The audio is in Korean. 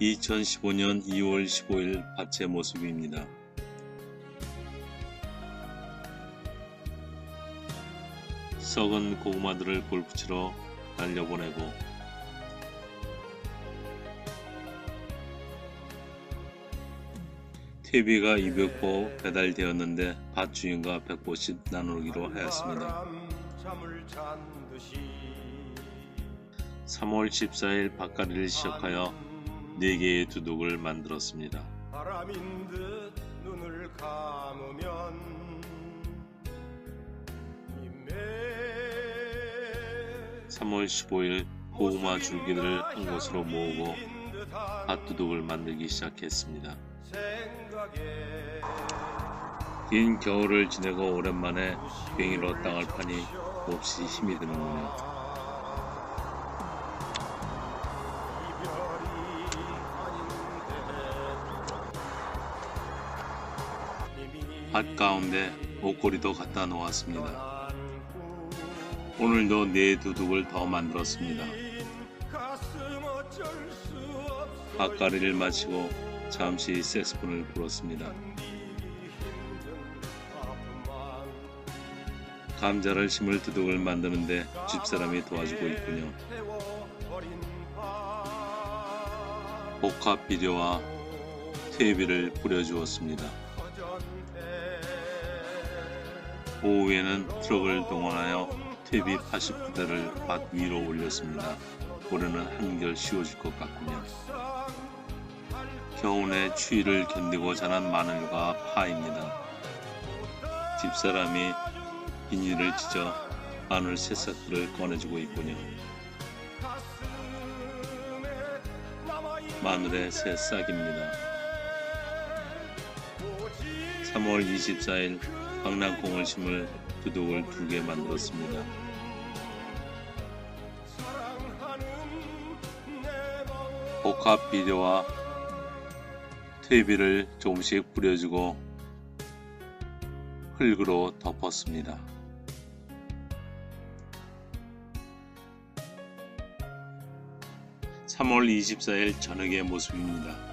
2015년 2월 15일 밭의 모습입니다. 썩은 고구마들을 골프치러 날려보내고 TV가 200보 배달되었는데 밭 주인과 100보씩 나누기로 하였습니다. 3월 14일 밭가리를 시작하여 4개의 두둑을 만들었습니다. 바람인 듯 눈을 감으면 이매 3월 15일 고구마 줄기들을 한 곳으로 모으고 밭두둑을 만들기 시작했습니다. 긴 겨울을 지내고 오랜만에 괭이로 땅을 파니 몹시 힘이 드는군요. 밭 가운데 옷걸이도 갖다 놓았습니다. 오늘도 네 두둑을 더 만들었습니다. 밭가리를 마치고 잠시 색스폰을 불었습니다. 감자를 심을 두둑을 만드는데 집사람이 도와주고 있군요. 복합 비료와 퇴비를 뿌려주었습니다. 오후에는 트럭을 동원하여 퇴비 80부대를 밭 위로 올렸습니다. 올해는 한결 쉬워질 것 같군요. 겨울의 추위를 견디고 자란 마늘과 파입니다. 집사람이 비닐을 찢어 마늘 새싹들을 꺼내주고 있군요. 마늘의 새싹입니다. 3월 24일 강낭콩을 심을 두둑을 두 개 만들었습니다. 복합 비료와 퇴비를 조금씩 뿌려주고 흙으로 덮었습니다. 3월 24일 저녁의 모습입니다.